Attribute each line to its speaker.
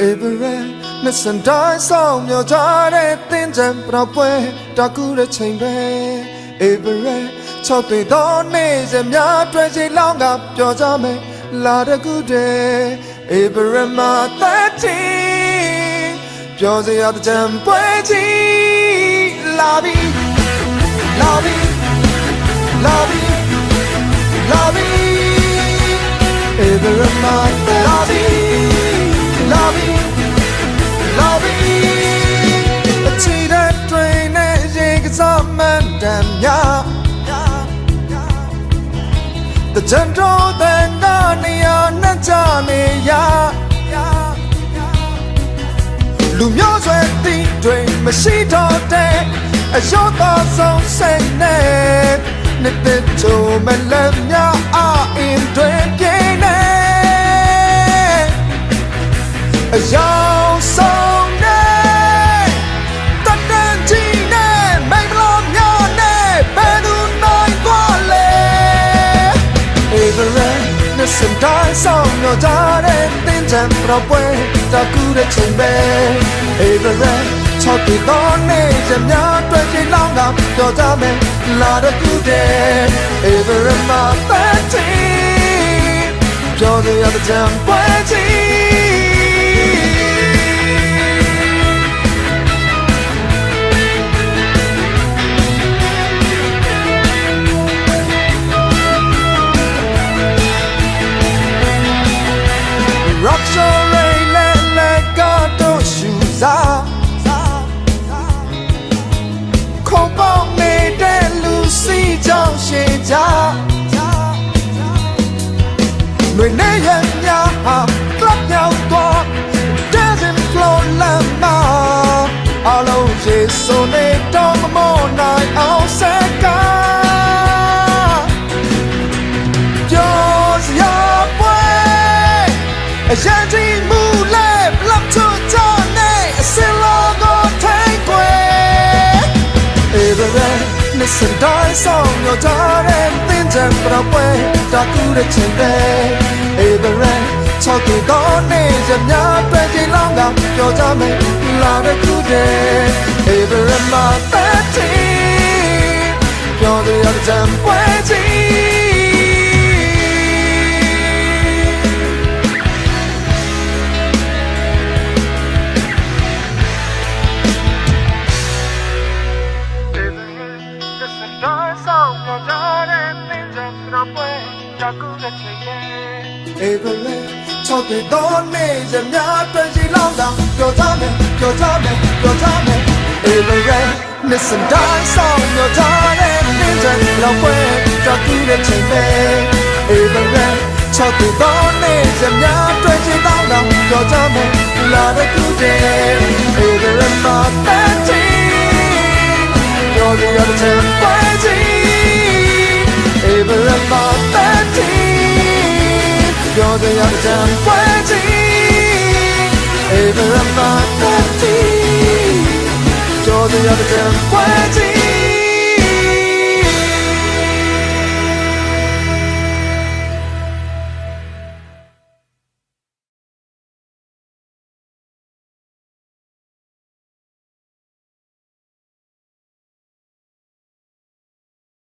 Speaker 1: Every နှစ်စံတိုင်းဆောင်မြော်ကြတဲ့တင်းချံပတော်ပွဲတကူတဲ့ချိန်ပဲ Every ချောက်တွေတော့နေစများတွေ့ချင်လောင်းကပြောကြမယ်လာတကူတဲ့ Every မှာတက်ချင်ပြောစရာတဲ့ချံပွဲကြီးလာပြီလာပြီလာပြီလာပြီ Every မှာ တကြံတော်တဲ့ကနေရနဲ့ချနေရလူမျိုးဆွဲတီးတွေမရှိတော့တဲ့အယောသားဆုံးစိတ်နဲ့နှစ်သက်ချုံမလက်များ Every နဲ့စံတိုင်းဆောင်တော့ကြတဲ့တင်းချမ်းပြပွဲတကူတဲ့ချိန်ပဲ Every ချောက်တီတော့နေစမြတွေ့ချင်လောင်းကပြောကြမယ်လာတော့ကူတဲ့ Every မှာတဲ့ချင်ပြောရတဲ့ချမ်းပွဲချ ကြလွေနေရညာဟာ club ရောက်တော့ dancing floor လမ်းမှာအလုံးရေစုံနေတော့မမောနိုင်အောင်စက်ကားပြောစရာပွဲအရင်ဒီမူလဲဘလပ်ချူချာနေအစင်လောကိုထိုင်ကွယ် Every နှစ်စံ တိုင်းဆောင်ရကြတဲ့သင်္ကြန်ပြပွဲတကူတဲ့ချိန်ပဲ Every ချောက်တူတော့နေစမြပဲကြည်လောင်းကပြောကြမယ်လာတဲ့ကူတဲ့ Every မှာ Every ချောက်တဲ့တော့နေစမြပဲကြည်လောင်းကပြောကြမယ်ပြောကြမယ်ပြောကြမယ် Every listen die song ပြောကြတဲ့နေစလောက်ပွဲတကူတဲ့ချိန်ပဲ Every ချောက်တဲ့တော့နေစမြပဲကြည်လောင်းကပြောကြမယ်လာတဲ့ကူတဲ့ စရာကြံပွဲကြီး Every month that tea ပြောစရာကြံပွဲကြီး